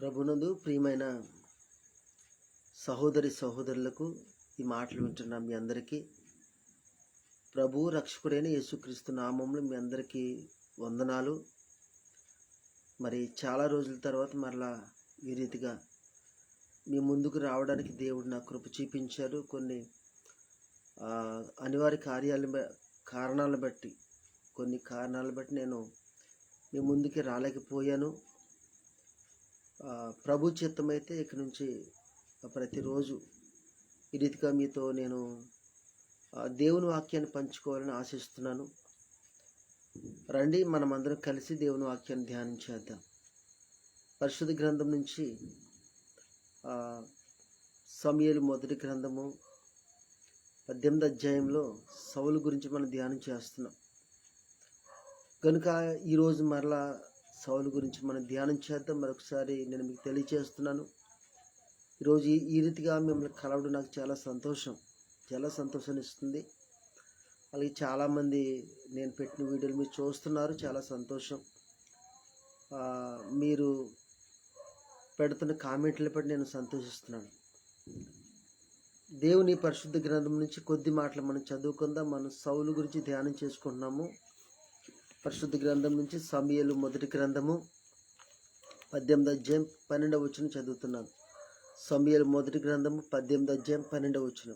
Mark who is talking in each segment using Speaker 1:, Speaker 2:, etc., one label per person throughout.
Speaker 1: ప్రభునందు ప్రియమైన సహోదరి సహోదరులకు ఈ మాటలు వింటున్నాం మీ అందరికీ ప్రభు రక్షకుడైన యేసుక్రీస్తు నామంలో మీ అందరికీ వందనాలు. మరి చాలా రోజుల తర్వాత మరలా ఈ రీతిగా మీ ముందుకు రావడానికి దేవుడు నా కృప చూపించారు కొన్ని అనివార్య కార్యాలను బ- కారణాలను బట్టి కొన్ని కారణాలను బట్టి నేను మీ ముందుకి రాలేకపోయాను. ప్రభు చిత్తమైతే ఇక నుంచి ప్రతిరోజు ఈ రీతిగా మీతో నేను దేవుని వాక్యాన్ని పంచుకోవాలని ఆశిస్తున్నాను. రండి మనమందరం కలిసి దేవుని వాక్యాన్ని ధ్యానం చేద్దాం. పరిశుద్ధ గ్రంథం నుంచి సమయలు మొదటి గ్రంథము పద్దెనిమిది అధ్యాయంలో సౌలు గురించి మనం ధ్యానం చేస్తున్నాం. కనుక ఈరోజు మరలా సౌలు గురించి మనం ధ్యానం చేద్దాం. మరొకసారి నేను మీకు తెలియచేస్తున్నాను. ఈరోజు ఈ- రీతిగా మిమ్మల్ని కలవడం నాకు చాలా సంతోషం. చాలా సంతోషాన్ని ఇస్తుంది. అలాగే చాలామంది నేను పెట్టిన వీడియోలు మీరు చూస్తున్నారు. చాలా సంతోషం. మీరు పెడుతున్న కామెంట్ల బట్టి నేను సంతోషిస్తున్నాను. దేవుని పరిశుద్ధ గ్రంథం నుంచి కొద్ది మాటలు మనం చదువుకుందాం. మనం సౌలు గురించి ధ్యానం చేసుకుంటున్నాము. పరిశుద్ధ గ్రంథం నుంచి సమయలు మొదటి గ్రంథము పద్దెనిమిది అధ్యాయం పన్నెండవ వచ్చిన చదువుతున్నాను సమయలు మొదటి గ్రంథము పద్దెనిమిది అధ్యాయం పన్నెండవ వచ్చిన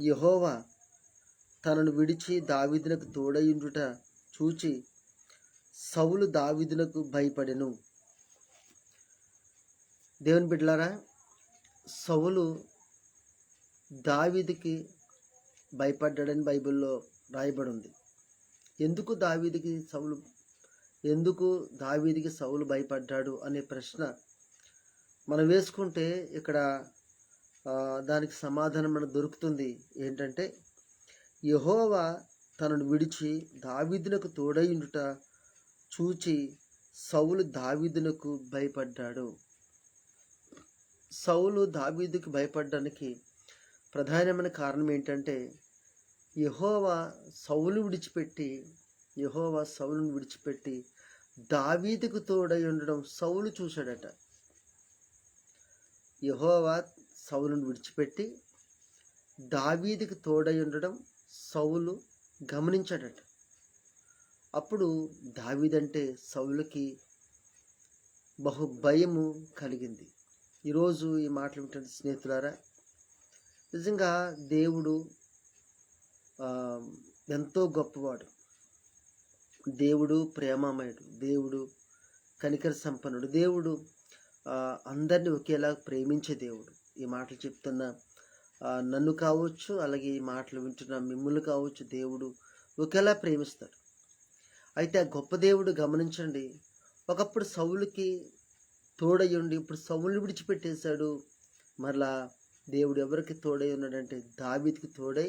Speaker 1: యహోవా తనను విడిచి దావీదునకు తోడయుండుట చూచి సౌలు దావీదునకు భయపడెను. దేవుని బిడ్డలారా సౌలు దావిదికి భయపడ్డాడని బైబిల్లో రాయబడి ఉంది. ఎందుకు దావీదికి సౌలు ఎందుకు దావీదికి సౌలు భయపడ్డాడు అనే ప్రశ్న మనం వేసుకుంటే ఇక్కడ దానికి సమాధానం మనకు దొరుకుతుంది. ఏంటంటే యహోవా తనను విడిచి దావీదునకు తోడయుండుట చూచి సౌలు దావీదునకు భయపడ్డాడు. సౌలు దావీదుకి భయపడడానికి ప్రధానమైన కారణం ఏంటంటే యహోవా సౌలు విడిచిపెట్టి యహోవా సౌలును విడిచిపెట్టి దావీదుకు తోడై ఉండడం సౌలు చూశాడట. యహోవా సౌలును విడిచిపెట్టి దావీదుకు తోడై ఉండడం సౌలు గమనించాడట. అప్పుడు దావీదంటే సౌలుకి బహు భయము కలిగింది. ఈరోజు ఈ మాటలు ఏంటంటే స్నేహితులారా నిజంగా దేవుడు ఎంతో గొప్పవాడు. దేవుడు ప్రేమమయుడు దేవుడు కనికర సంపన్నుడు దేవుడు అందరినీ ఒకేలా ప్రేమించే దేవుడు. ఈ మాటలు చెప్తున్న నన్ను కావచ్చు అలాగే ఈ మాటలు వింటున్న మిమ్మల్ని కావచ్చు దేవుడు ఒకేలా ప్రేమిస్తాడు. అయితే ఆ గొప్ప దేవుడు గమనించండి ఒకప్పుడు సౌలుకి తోడై ఉండి ఇప్పుడు సౌలు విడిచిపెట్టేశాడు. మరలా దేవుడు ఎవరికి తోడై ఉన్నాడంటే దావీదికి తోడై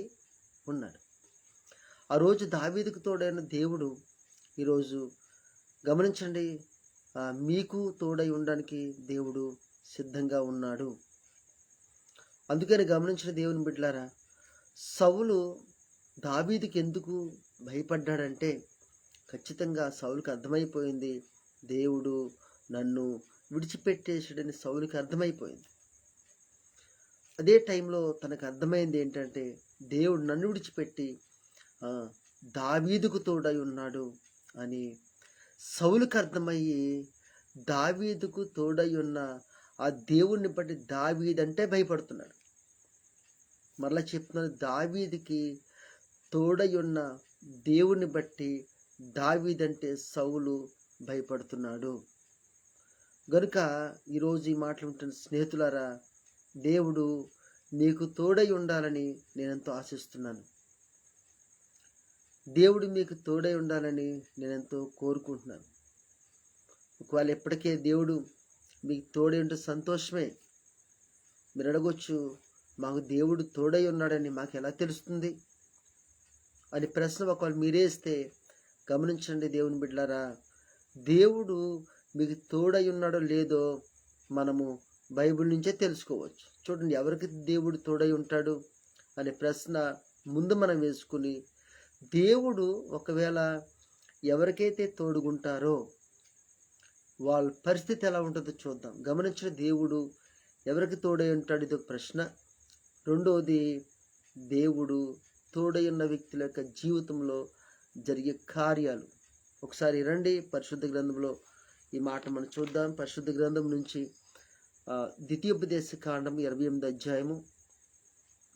Speaker 1: ఉన్నాడు. ఆ రోజు దావీదుకు తోడైన దేవుడు ఈరోజు గమనించండి మీకు తోడై ఉండడానికి దేవుడు సిద్ధంగా ఉన్నాడు. అందుకని గమనించిన దేవుని బిడ్డలారా సౌలు దావీదికి ఎందుకు భయపడ్డాడంటే ఖచ్చితంగా సౌలుకి అర్థమైపోయింది దేవుడు నన్ను విడిచిపెట్టేసాడని సౌలుకి అర్థమైపోయింది. అదే టైంలో తనకు అర్థమైంది ఏంటంటే దేవుడు నన్ను విడిచిపెట్టి దావీదుకు తోడై ఉన్నాడు అని సౌలుకు అర్థమయ్యి దావీదుకు తోడై ఉన్న ఆ దేవుణ్ణి బట్టి దావీదంటే భయపడుతున్నాడు. మరలా చెప్తున్నాను దావీదికి తోడై ఉన్న దేవుని బట్టి దావీదంటే సౌలు భయపడుతున్నాడు. గనుక ఈరోజు ఈ మాటలు ఉంటున్న స్నేహితులారా దేవుడు మీకు తోడై ఉండాలని నేనెంతో ఆశిస్తున్నాను. దేవుడు మీకు తోడై ఉండాలని నేనెంతో కోరుకుంటున్నాను. ఒకవేళ ఎప్పటికే దేవుడు మీకు తోడై ఉంటే సంతోషమే. మీరు అడగొచ్చు మాకు దేవుడు తోడై ఉన్నాడని మాకు ఎలా తెలుస్తుంది? అని ప్రశ్న ఒకవేళ మీరేస్తే గమనించండి దేవుని బిడ్డలారా. దేవుడు మీకు తోడై ఉన్నాడో లేదో మనము బైబిల్ నుంచే తెలుసుకోవచ్చు. చూడండి ఎవరికి దేవుడు తోడై ఉంటాడు అనే ప్రశ్న ముందు మనం వేసుకుని దేవుడు ఒకవేళ ఎవరికైతే తోడుగుంటారో వాళ్ళ పరిస్థితి ఎలా ఉంటుందో చూద్దాం. గమనించిన దేవుడు ఎవరికి తోడై ఉంటాడు? ఇది ఒక ప్రశ్న. రెండవది దేవుడు తోడై ఉన్న వ్యక్తుల యొక్క జీవితంలో జరిగే కార్యాలు. ఒకసారి రండి పరిశుద్ధ గ్రంథంలో ఈ మాట మనం చూద్దాం. పరిశుద్ధ గ్రంథం నుంచి ద్వితీయోపదేశ కాండం ఇరవై ఎనిమిది అధ్యాయము.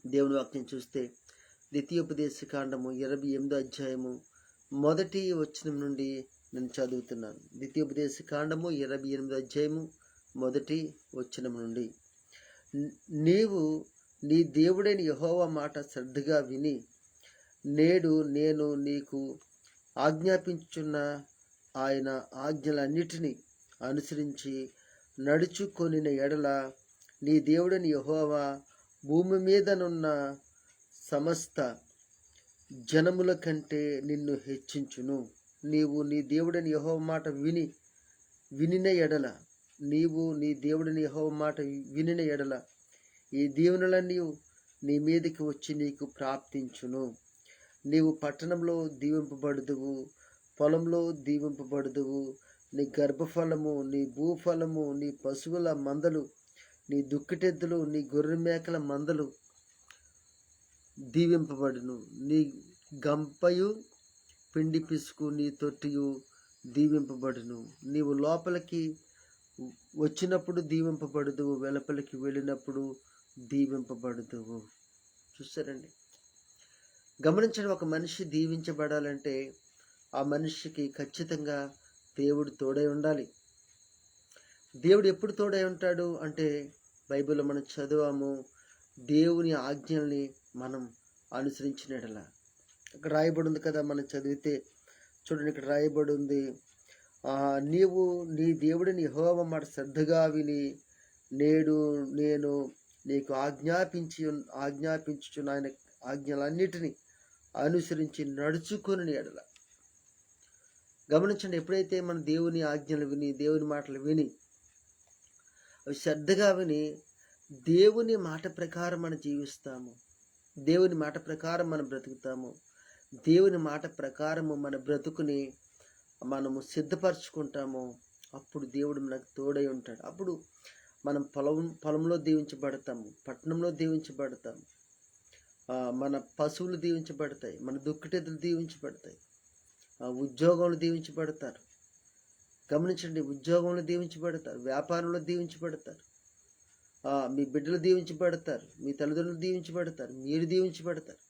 Speaker 1: దేవుని వాక్యం చూస్తే ద్వితీయోపదేశ కాండము ఇరవై ఎనిమిదో అధ్యాయము మొదటి వచనం నుండి నేను చదువుతున్నాను. ద్వితీయోపదేశ కాండము ఇరవై ఎనిమిదో అధ్యాయము మొదటి వచనం నుండి. నీవు నీ దేవుడైన యహోవ మాట శ్రద్ధగా విని నేడు నేను నీకు ఆజ్ఞాపించున్న ఆయన ఆజ్ఞలన్నిటినీ అనుసరించి నడుచుకొనిన ఎడల నీ దేవుడని యహోవా భూమి మీదనున్న సమస్త జనముల కంటే నిన్ను హెచ్చించును. నీవు నీ దేవుడని యహోవ మాట విని వినిన ఎడల నీవు నీ దేవుడిని యహోవ మాట వినిన ఎడల ఈ దీవెనలన్నీ నీ మీదకి వచ్చి నీకు ప్రాప్తించును. నీవు పట్టణంలో దీవింపబడుదువు పొలంలో దీవింపబడుదువు నీ గర్భఫలము నీ భూఫలము నీ పశువుల మందలు నీ దుక్కిటెద్దులు నీ గొర్రె మేకల మందలు దీవింపబడును. నీ గంపయు పిండి పిసుకు నీ తొట్టియు దీవింపబడును. నీవు లోపలికి వచ్చినప్పుడు దీవింపబడుదువు వెలుపలికి వెళ్ళినప్పుడు దీవింపబడుదువు. చూసారండి గమనించండి ఒక మనిషి దీవించబడాలంటే ఆ మనిషికి ఖచ్చితంగా దేవుడు తోడై ఉండాలి. దేవుడు ఎప్పుడు తోడై ఉంటాడు అంటే బైబిల్లో మనం చదివాము దేవుని ఆజ్ఞల్ని మనం అనుసరించినట్ల. ఇక్కడ రాయబడి ఉంది కదా మనం చదివితే చూడండి ఇక్కడ రాయబడి ఉంది నీవు నీ దేవుడిని హోమ మాట శ్రద్ధగా విని నేడు నేను నీకు ఆజ్ఞాపించి ఆజ్ఞాపించుచున్న ఆయన ఆజ్ఞలన్నిటినీ అనుసరించి నడుచుకొని ఎడల. గమనించండి ఎప్పుడైతే మన దేవుని ఆజ్ఞలు విని దేవుని మాటలు విని అవి శ్రద్ధగా విని దేవుని మాట ప్రకారం మనం జీవిస్తాము దేవుని మాట ప్రకారం మనం బ్రతుకుతాము దేవుని మాట ప్రకారము మన బ్రతుకుని మనము సిద్ధపరచుకుంటాము అప్పుడు దేవుడు మనకు తోడై ఉంటాడు. అప్పుడు మనం పొలం పొలంలో దీవించబడతాము పట్టణంలో దీవించబడతాము మన పశువులు దీవించబడతాయి మన దుక్కిటెదులు దీవించబడతాయి. ఉద్యోగంలో దీవించబడతారు. గమనించండి ఉద్యోగంలో దీవించబడతారు వ్యాపారంలో దీవించబడతారు. మీ బిడ్డలు దీవించబడతారు మీ తల్లిదండ్రులు దీవించబడతారు మీరు దీవించబడతారు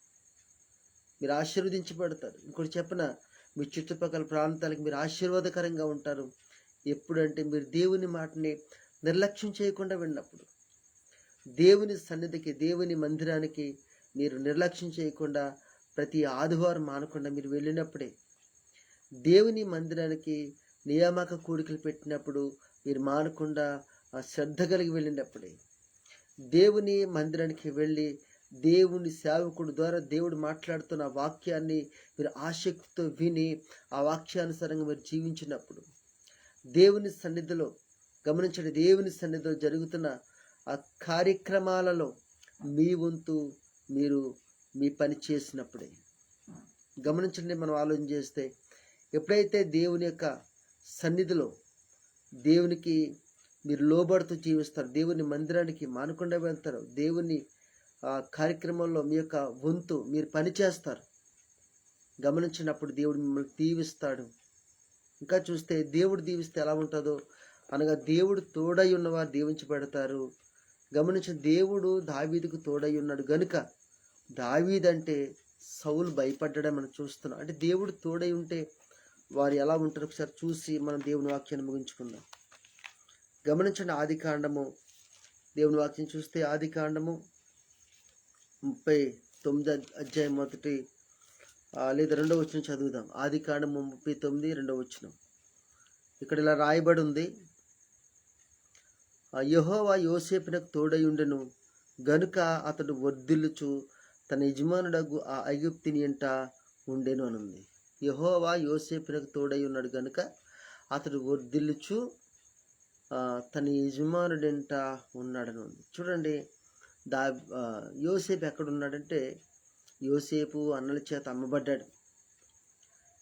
Speaker 1: మీరు ఆశీర్వదించబడతారు. ఇంకోటి చెప్పన మీ చుట్టుపక్కల ప్రాంతాలకు మీరు ఆశీర్వాదకరంగా ఉంటారు. ఎప్పుడంటే మీరు దేవుని మాటని నిర్లక్ష్యం చేయకుండా విన్నప్పుడు దేవుని సన్నిధికి దేవుని మందిరానికి మీరు నిర్లక్ష్యం చేయకుండా ప్రతి ఆదివారం మానకుండా మీరు వెళ్ళినప్పుడే దేవుని మందిరానికి నియామక కోరికలు పెట్టినప్పుడు మీరు మానకుండా శ్రద్ధ కలిగి వెళ్ళినప్పుడే దేవుని మందిరానికి వెళ్ళి దేవుని సేవకుడు ద్వారా దేవుడు మాట్లాడుతున్న వాక్యాన్ని మీరు ఆసక్తితో విని ఆ వాక్యానుసారంగా మీరు జీవించినప్పుడు దేవుని సన్నిధిలో గమనించండి దేవుని సన్నిధిలో జరుగుతున్న ఆ కార్యక్రమాలలో మీ వంతు మీరు మీ పని చేసినప్పుడే. గమనించండి మనం ఆలోచన చేస్తే ఎప్పుడైతే దేవుని యొక్క సన్నిధిలో దేవునికి మీరు లోబడుతూ జీవిస్తారు దేవుని మందిరానికి మానకుండా వెళ్తారు దేవుని ఆ, కార్యక్రమంలో మీ యొక్క వంతు మీరు పని చేస్తారు. గమనించినప్పుడు దేవుడు మిమ్మల్ని దీవిస్తాడు. ఇంకా చూస్తే దేవుడు దీవిస్తే ఎలా ఉంటుందో అనగా దేవుడు తోడై ఉన్నవారు దీవించబడతారు. గమనించిన దేవుడు దావీదుకు తోడై ఉన్నాడు. గనుక దావీదంటే సౌలు భయపడ్డాడని మనం చూస్తున్నాం. అంటే దేవుడు తోడై ఉంటే వారు ఎలా ఉంటారు ఒకసారి చూసి మనం దేవుని వాక్యాన్ని ముగించుకుందాం. గమనించండి ఆది కాండము. దేవుని వాక్యం చూస్తే ఆది కాండము ముప్పై తొమ్మిది అధ్యాయం మొదటి లేదా రెండవ వచ్చిన చదువుదాం. ఆది కాండము ముప్పై తొమ్మిది రెండవ వచ్చిన ఇక్కడ ఇలా రాయబడి ఉంది. ఆ, యెహోవా యోసేపునకు తోడయుండెను. గనుక అతడు వర్ధిల్లుచు తన యజమానుడగు ఆ ఐగుప్తిని ఎంట ఉండెను అని ఉంది యహోవా యోసేపునకు తోడై ఉన్నాడు కనుక అతడు వర్ధిల్లుచు తన యజమానుడెంట ఉన్నాడని. ఉంది చూడండి దా యోసేపు ఎక్కడ ఉన్నాడంటే యోసేపు అన్నల చేత అమ్మబడ్డాడు.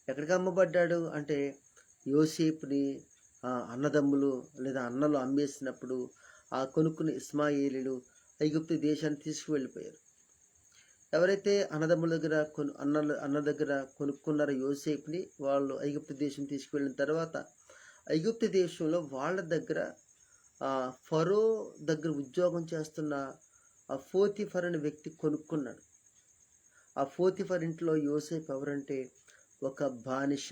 Speaker 1: ఎక్కడికి అమ్మబడ్డాడు అంటే యోసేపుని అన్నదమ్ములు లేదా అన్నలు అమ్మేసినప్పుడు ఆ కొనుక్కున్న ఇస్మాయిలీలు ఐగుప్తు దేశాన్ని తీసుకువెళ్ళిపోయారు. ఎవరైతే అన్నదమ్ముల దగ్గర కొను అన్న అన్న దగ్గర కొనుక్కున్నారో యోసేపుని వాళ్ళు ఐగుప్తు దేశం తీసుకువెళ్ళిన తర్వాత ఐగుప్తు దేశంలో వాళ్ళ దగ్గర ఫరో దగ్గర ఉద్యోగం చేస్తున్న ఆ ఫోతిఫర్ అనే వ్యక్తి కొనుక్కున్నాడు. ఆ ఫోతిఫర్ ఇంట్లో యోసేఫ్ ఎవరంటే ఒక బానిష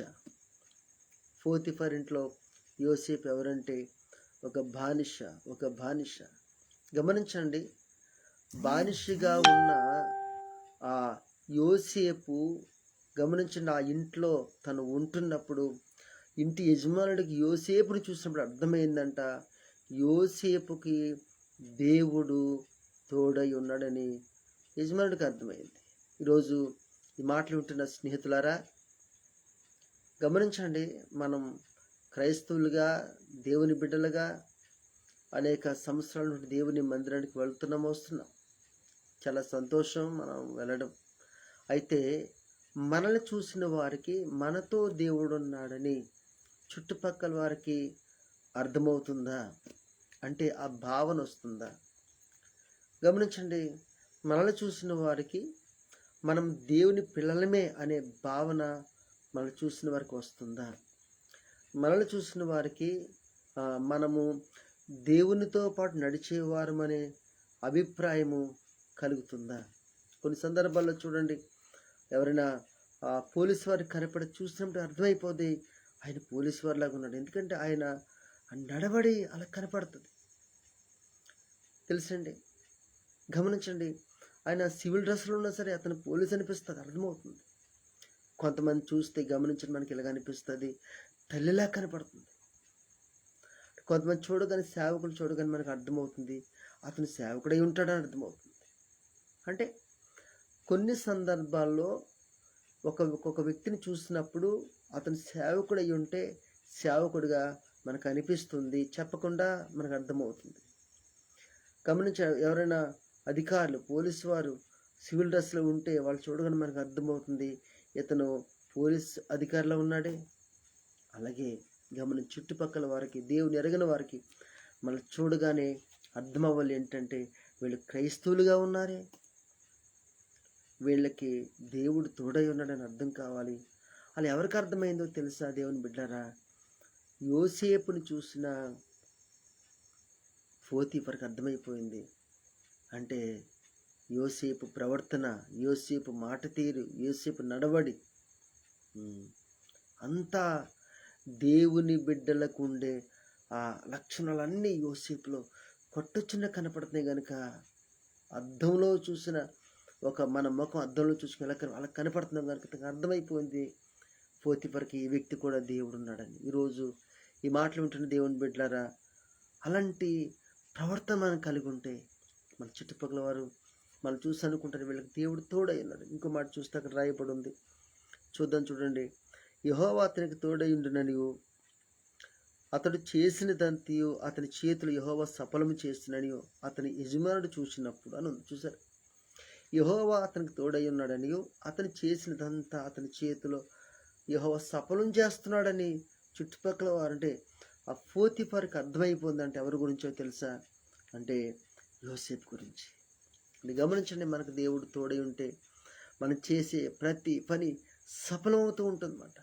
Speaker 1: ఫోతిఫర్ ఇంట్లో యోసేఫ్ ఎవరంటే ఒక బానిష ఒక బానిష గమనించండి బానిషగా ఉన్న యోసేపు గమనించిన ఆ ఇంట్లో తను ఉంటున్నప్పుడు ఇంటి యజమానుడికి యోసేపుని చూసినప్పుడు అర్థమైందంట యోసేపుకి దేవుడు తోడై ఉన్నాడని యజమానుడికి అర్థమైంది. ఈరోజు ఈ మాటలు వింటున్న స్నేహితులారా గమనించండి మనం క్రైస్తవులుగా దేవుని బిడ్డలుగా అనేక సంవత్సరాల నుండి దేవుని మందిరానికి వెళ్తున్నాం వస్తున్నాం. చాలా సంతోషం మనం వెళ్ళడం. అయితే మనల్ని చూసిన వారికి మనతో దేవుడు ఉన్నాడని చుట్టుపక్కల వారికి అర్థమవుతుందా? అంటే ఆ భావన వస్తుందా? గమనించండి మనల్ని చూసిన వారికి మనం దేవుని పిల్లలమే అనే భావన మనల్ని చూసిన వారికి వస్తుందా? మనల్ని చూసిన వారికి మనము దేవునితో పాటు నడిచేవారమనే అభిప్రాయము కలుగుతుందా? కొన్ని సందర్భాల్లో చూడండి ఎవరైనా ఆ, పోలీసు వారికి కనపడి చూసినప్పుడు అర్థమైపోద్ది ఆయన పోలీసు వారిలాగా ఉన్నాడు. ఎందుకంటే ఆయన నడవడి అలా కనపడుతుంది. తెలుసండి? గమనించండి ఆయన సివిల్ డ్రెస్లో ఉన్నా సరే అతను పోలీస్ అనిపిస్తుంది అర్థమవుతుంది. కొంతమంది చూస్తే గమనించడం మనకి ఇలాగ అనిపిస్తుంది తల్లిలా కనపడుతుంది. కొంతమంది చూడగానే సేవకులు చూడగానే మనకు అర్థమవుతుంది అతను సేవకుడై ఉంటాడని అర్థమవుతుంది. అంటే కొన్ని సందర్భాల్లో ఒక ఒక వ్యక్తిని చూసినప్పుడు అతను సేవకుడై ఉంటే సేవకుడిగా మనకు అనిపిస్తుంది చెప్పకుండా మనకు అర్థమవుతుంది. గమనించ ఎవరైనా అధికారులు పోలీసు వారు సివిల్ డ్రెస్లో ఉంటే వాళ్ళు చూడగానే మనకు అర్థమవుతుంది ఇతను పోలీస్ అధికారిలో ఉన్నాడే. అలాగే గమని చుట్టుపక్కల వారికి దేవుని ఎరగిన వారికి మనం చూడగానే అర్థమవ్వాలి ఏంటంటే వీళ్ళు క్రైస్తవులుగా ఉన్నారే. వీళ్ళకి దేవుడు తోడై ఉన్నాడని అర్థం కావాలి. అలా ఎవరికి అర్థమైందో తెలుసా దేవుని బిడ్డారా? యోసేపుని చూసిన ఫోతీఫర్కి అర్థమైపోయింది. అంటే యోసేపు ప్రవర్తన యోసేపు మాట తీరు యోసేపు నడవడి అంతా దేవుని బిడ్డలకు ఉండే ఆ లక్షణాలన్నీ యోసేపులో కొట్టొచ్చిన కనపడుతున్నాయి కనుక అద్దంలో చూసిన ఒక మన ముఖం అద్దంలో చూసుకుని అలా కనపడుతున్నాం కనుక అర్థమైపోయింది. పోతిపరికి ఈ వ్యక్తి కూడా దేవుడు ఉన్నాడని ఈరోజు ఈ మాటలు వింటున్న దేవుని బిడ్డలారా అలాంటి ప్రవర్తన మనం కలిగి ఉంటే మన చుట్టుపక్కల వారు మనం చూసి అనుకుంటారు వీళ్ళకి దేవుడు తోడై ఉన్నాడు. ఇంకో మాట చూస్తే అక్కడ రాయబడి ఉంది. చూద్దాం చూడండి. యహోవా అతనికి తోడై ఉండుననియు అతడు చేసిన దంతియు అతని చేతులు యహోవా సఫలము చేసిననియో అతని యజమానుడు చూసినప్పుడు అని ఉంది. చూసారు యహోవా అతనికి తోడై ఉన్నాడనియు అతను చేసినదంతా అతని చేతిలో యహోవా సఫలం చేస్తున్నాడని చుట్టుపక్కల వారంటే ఆ ఫోతిఫర్కి అర్థమైపోయిందంటే ఎవరి గురించో తెలుసా? అంటే యోసేపు గురించి. గమనించండి మనకు దేవుడు తోడై ఉంటే మనం చేసే ప్రతి పని సఫలమవుతూ ఉంటుందన్నమాట.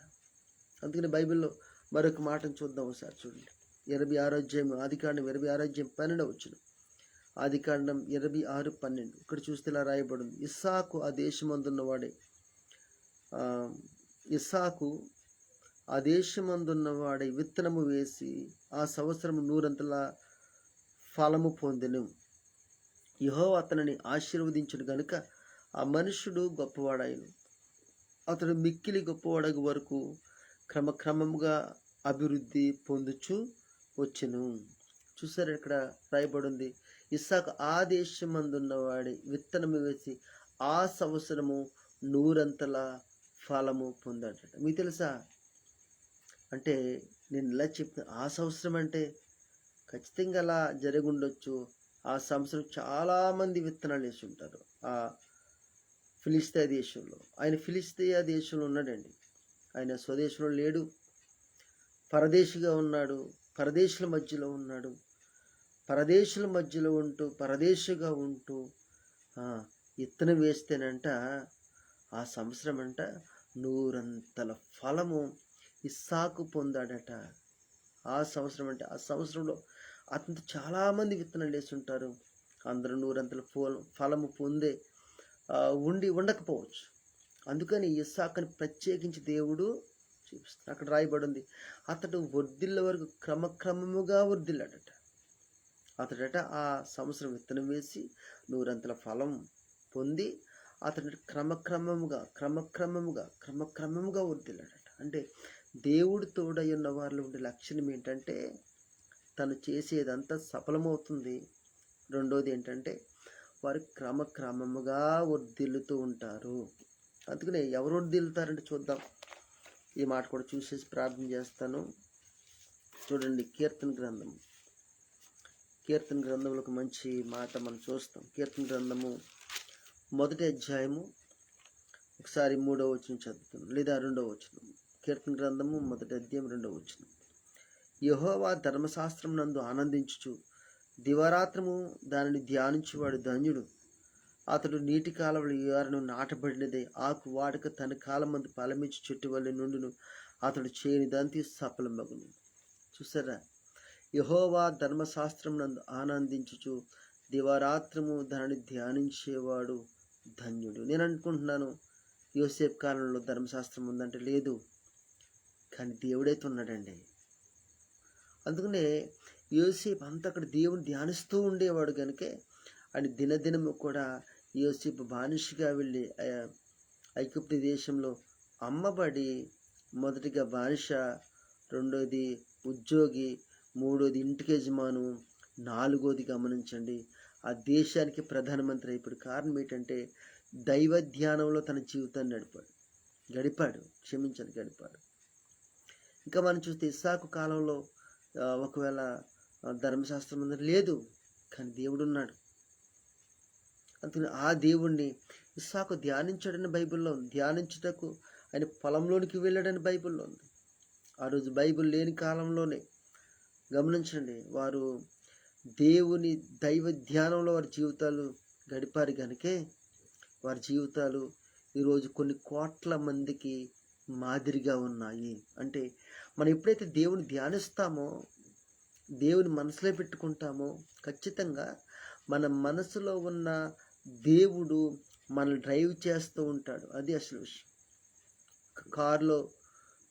Speaker 1: అందుకని బైబిల్లో మరొక మాటను చూద్దాం ఒకసారి చూడండి. ఇరవై ఆరోగ్యం ఆదికాండం ఇరవై ఆరోగ్యం పన్నెండు వచ్చినాం ఆదికాండం ఇరవై ఆరు పన్నెండు. ఇక్కడ చూస్తే ఇలా రాయబడింది. ఇస్సాకు ఆ దేశమందున్నవాడే. ఆ, ఇస్సాకు ఆ దేశమందున్నవాడే విత్తనము వేసి ఆ సంవత్సరం నూరంతల ఫలము పొందెను. యహో అతనిని ఆశీర్వదించుడు గనుక ఆ మనుషుడు గొప్పవాడాయను అతడు మిక్కిలి గొప్పవాడగు వరకు క్రమక్రమముగా అభివృద్ధి పొందుచు వచ్చెను. చూసారు ఇక్కడ రాయబడింది. ఇస్సాకు ఆ దేశమందున్నవాడి విత్తనము వేసి ఆ సంవత్సరము నూరంతల ఫలము పొందాడట మీకు తెలుసా? అంటే నేను ఇలా చెప్పిన ఆ సంవత్సరం అంటే ఖచ్చితంగా అలా జరిగి ఉండొచ్చు ఆ సంవత్సరం చాలామంది విత్తనాలు వేసి ఉంటారు ఆ ఫిలిస్తీయ దేశంలో. ఆయన ఫిలిస్తీయ దేశంలో ఉన్నాడండి. ఆయన స్వదేశంలో లేడు. పరదేశిగా ఉన్నాడు. పరదేశుల మధ్యలో ఉన్నాడు. పరదేశుల మధ్యలో ఉంటూ పరదేశుగా ఉంటూ విత్తనం ఇత్తనం వేస్తేనంట ఆ సంవత్సరం అంట నూరంతల ఫలము ఇస్సాకు పొందాడట. ఆ సంవత్సరం అంటే ఆ సంవత్సరంలో అతను చాలామంది విత్తనాలు వేస్తుంటారు. అందరూ నూరంతల ఫల ఫలము పొందే ఉండి ఉండకపోవచ్చు. అందుకని ఇస్సాకుని ప్రత్యేకించి దేవుడు చూపిస్తాడు అక్కడ రాయబడి ఉంది. అతడు వర్ధిల్ల వరకు క్రమక్రమముగా వర్ధిల్లాడట అతడట ఆ సంవత్సరం విత్తనం వేసి నూరంతల ఫలం పొంది అతడు క్రమక్రమముగా క్రమక్రమముగా క్రమక్రమముగా వర్దిల్లాడట అంటే దేవుడు తోడై ఉన్న వారిలో ఉండే లక్షణం ఏంటంటే తను చేసేదంతా సఫలమవుతుంది. రెండోది ఏంటంటే వారు క్రమక్రమముగా వర్దిల్లుతూ ఉంటారు. అందుకనే ఎవరు వర్దిల్లుతారంటే చూద్దాం. ఈ మాట కూడా చూసేసి ప్రార్థన చేస్తాను. చూడండి కీర్తన గ్రంథం కీర్తన గ్రంథంలో ఒక మంచి మాట మనం చూస్తాం. కీర్తన గ్రంథము మొదటి అధ్యాయము ఒకసారి మూడవ వచ్చిన చదువుతాం లేదా రెండవ వచ్చిన కీర్తన గ్రంథము మొదటి అధ్యాయం రెండవ వచ్చిన యహోవా ధర్మశాస్త్రం నందు ఆనందించుచు దివరాత్రము దానిని ధ్యానించువాడు ధన్యుడు. అతడు నీటి కాలవలు ఏరను నాటబడినదే. ఆకు వాడక తన కాలమందు పలమించి చెట్టు వల్ల నుండును అతడు సఫలం సఫలమగును. చూసారా? యహోవా ధర్మశాస్త్రం నందు ఆనందించుచు దివారాత్రము దానిని ధ్యానించేవాడు ధన్యుడు. నేను అనుకుంటున్నాను యోసేపు కాలంలో ధర్మశాస్త్రం ఉందంటే లేదు కానీ దేవుడైతే ఉన్నాడండి. అందుకనే యోసేపు అంతా అక్కడ దేవుని ధ్యానిస్తూ ఉండేవాడు కనుకే అని దినదినము కూడా యోసేపు బానిసగా వెళ్ళి ఆ, దేశంలో అమ్మబడి మొదటిగా బానిస రెండోది ఉద్యోగి మూడోది ఇంటికి యజమాను నాలుగోది గమనించండి. ఆ దేశానికి ప్రధానమంత్రి అయిపోయాడు. కారణం ఏంటంటే దైవ ధ్యానంలో తన జీవితాన్ని నడిపాడు గడిపాడు. క్షమించండి గడిపాడు. ఇంకా మనం చూస్తే ఇస్సాకు కాలంలో ఒకవేళ ధర్మశాస్త్రం అందరూ లేదు కానీ దేవుడు ఉన్నాడు. అందుకని ఆ దేవుణ్ణి ఇస్సాకు ధ్యానించాడని బైబిల్లో ఉంది. ధ్యానించుటకు ఆయన పొలంలోనికి వెళ్ళాడని బైబిల్లో ఉంది. ఆ రోజు బైబిల్ లేని కాలంలోనే గమనించండి వారు దేవుని దైవ ధ్యానంలో వారి జీవితాలు గడిపారు కనుకే వారి జీవితాలు ఈరోజు కొన్ని కోట్ల మందికి మాదిరిగా ఉన్నాయి. అంటే మనం ఎప్పుడైతే దేవుని ధ్యానిస్తామో దేవుని మనసులో పెట్టుకుంటామో ఖచ్చితంగా మన మనసులో ఉన్న దేవుడు మనల్ని డ్రైవ్ చేస్తూ ఉంటాడు. అది అసలు విషయం. కారులో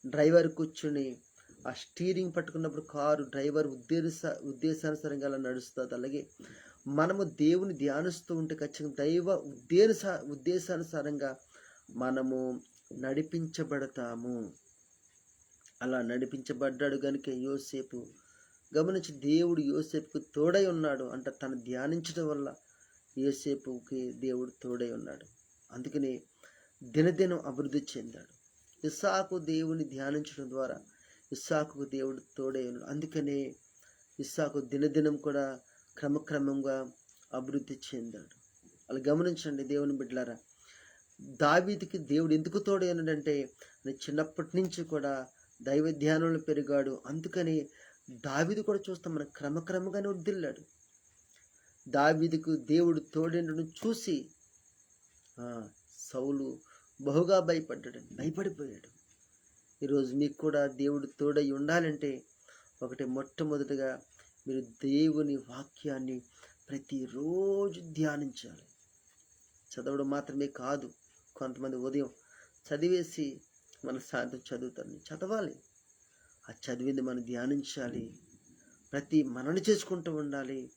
Speaker 1: డ్రైవర్ కూర్చుని ఆ స్టీరింగ్ పట్టుకున్నప్పుడు కారు డ్రైవర్ ఉద్దేశ ఉద్దేశానుసారంగా అలా నడుస్తుంది. అలాగే మనము దేవుని ధ్యానిస్తూ ఉంటే ఖచ్చితంగా దైవ ఉద్దేశ ఉద్దేశానుసారంగా మనము నడిపించబడతాము. అలా నడిపించబడ్డాడు కనుక యోసేపు. గమనించి దేవుడు యోసేపుకు తోడై ఉన్నాడు అంటే తను ధ్యానించడం వల్ల యోసేపుకి దేవుడు తోడై ఉన్నాడు. అందుకని దినదినం అభివృద్ధి చెందాడు. ఇసాకు దేవుని ధ్యానించడం ద్వారా ఇస్సాకు దేవుడు తోడై అందుకనే ఇస్సాకు దినదినం కూడా క్రమక్రమంగా అభివృద్ధి చెందాడు. అలా గమనించండి దేవుని బిడ్డలారా దావీదికి దేవుడు ఎందుకు తోడై చిన్నప్పటి నుంచి కూడా దైవ ధ్యానంలో పెరిగాడు. అందుకని దావీది కూడా చూస్తాం మన క్రమక్రమంగానే వదిల్లాడు దావీదికు దేవుడు తోడేండను చూసి సౌలు బహుగా భయపడ్డాడు భయపడిపోయాడు. ఈరోజు మీకు కూడా దేవుడు తోడై ఉండాలంటే ఒకటి మొట్టమొదటిగా మీరు దేవుని వాక్యాన్ని ప్రతిరోజు ధ్యానించాలి. చదవడం మాత్రమే కాదు కొంతమంది ఉదయం చదివేసి మన సాయంత్రం చదువుతారు చదవాలి. ఆ చదివింది మనం ధ్యానించాలి. ప్రతి మనని చేసుకుంటూ ఉండాలి.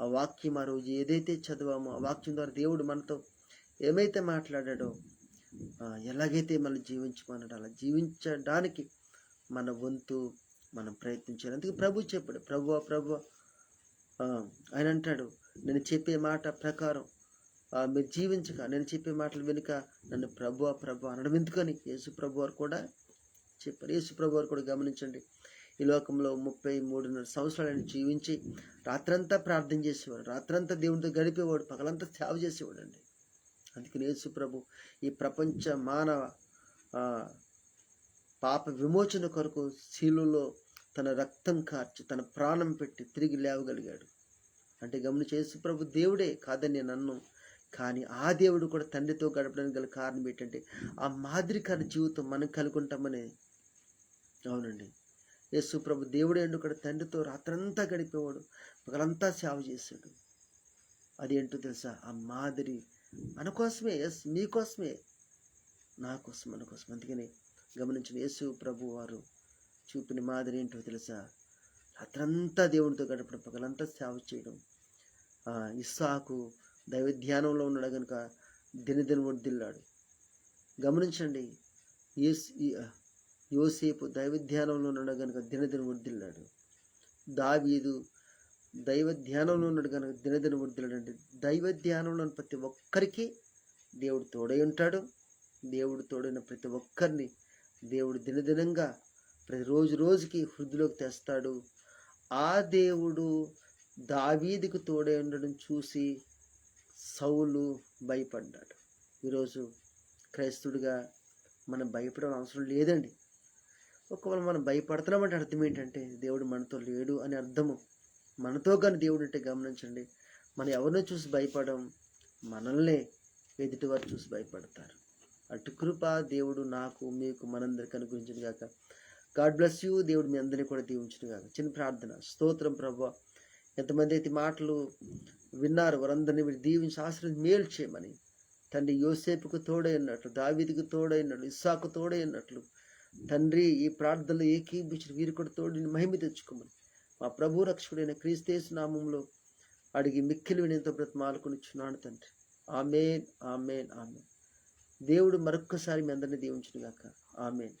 Speaker 1: ఆ వాక్యం ఆ రోజు ఏదైతే చదివామో ఆ వాక్యం ద్వారా దేవుడు మనతో ఏమైతే మాట్లాడాడో ఎలాగైతే మనం జీవించమన్నాడు అలా జీవించడానికి మన వంతు మనం ప్రయత్నించాలి. అందుకే ప్రభు చెప్పాడు ప్రభు ప్రభు ఆయన అంటాడు నేను చెప్పే మాట ప్రకారం మీరు జీవించక నేను చెప్పే మాటలు వెనుక నన్ను ప్రభు ప్రభు అనడం ఎందుకని? యేసు ప్రభు వారు కూడా చెప్పారు. యేసు ప్రభు వారు కూడా గమనించండి ఈ లోకంలో ముప్పై మూడున్నర సంవత్సరాలు ఆయన జీవించి రాత్రంతా ప్రార్థన చేసేవాడు రాత్రంతా దేవునితో గడిపేవాడు పగలంతా సేవ చేసేవాడు అండి అందుకని యేసు ప్రభు ఈ ప్రపంచ మానవ పాప విమోచన కొరకు శీలులో తన రక్తం కార్చి తన ప్రాణం పెట్టి తిరిగి లేవగలిగాడు. అంటే గమనించి యేసు ప్రభు దేవుడే కాదని నన్ను కానీ ఆ దేవుడు కూడా తండ్రితో గడపడానికి గల కారణం ఏంటంటే ఆ మాదిరికర జీవితం మనం కలుగుంటామని అవునండి. యేసు ప్రభు దేవుడే అండు కూడా తండ్రితో రాత్రంతా గడిపేవాడు పగలంతా సేవ చేశాడు. అదేంటో తెలుసా? ఆ మాదిరి మన కోసమే ఎస్ మీకోసమే నా కోసం మన కోసం. అందుకని గమనించిన యేసు ప్రభు వారు చూపిన మాదిరి ఏంటో తెలుసా? రాత్రంతా దేవునితో గడపడం పగలంతా సేవ చేయడం. ఇస్సాకు దైవ ధ్యానంలో ఉన్నాడు కనుక దినదిన వర్దిల్లాడు గమనించండి యోసేపు దైవ ధ్యానంలో ఉన్నాడు కనుక దినదిన వర్దిల్లాడు దావీదు దైవ ధ్యానంలో ఉన్నాడు కనుక దినదిన వృద్ధులంటే దైవ ధ్యానంలో ప్రతి ఒక్కరికి దేవుడు తోడై ఉంటాడు. దేవుడు తోడైన ప్రతి ఒక్కరిని దేవుడు దినదినంగా ప్రతిరోజు రోజుకి హృదిలోకి తెస్తాడు. ఆ దేవుడు దావీదికి తోడై ఉండడం చూసి సౌలు భయపడ్డాడు. ఈరోజు క్రైస్తవుడిగా మనం భయపడే అవసరం లేదండి. ఒకవేళ మనం భయపడుతున్నామంటే అర్థం ఏంటంటే దేవుడు మనతో లేడు అని అర్థము. మనతో కానీ దేవుడు అంటే గమనించండి. మనం ఎవరినో చూసి భయపడం మనల్నే ఎదుటివారు చూసి భయపడతారు. అటు కృప దేవుడు నాకు మీకు మనందరికీ అనుగ్రహించిన గాక. గాడ్ బ్లెస్ యూ దేవుడు మీ అందరినీ కూడా దీవించిన గాక. చిన్న ప్రార్థన. స్తోత్రం ప్రభా. ఎంతమంది అయితే మాటలు విన్నారు వారందరినీ మీరు దీవించి ఆశ్రయించి మేలు చేయమని. తండ్రి యోసేపుకు తోడైనట్లు దావీదికి తోడైనట్లు ఇస్సాకు తోడైనట్లు. తండ్రి ఈ ప్రార్థనలు ఏకీభించిన వీరు కూడా తోడిని మహిమ తెచ్చుకోమని. మా ప్రభు రక్షకుడైన క్రీస్తేసు నామంలో అడిగి మిక్కిలి వినేంత బ్రతమాలుకొనిచ్చున్నాను తండ్రి. Amen amen amen. దేవుడు మరొక్కసారి మీ అందరినీ దీవించునుగాక. ఆమెన్.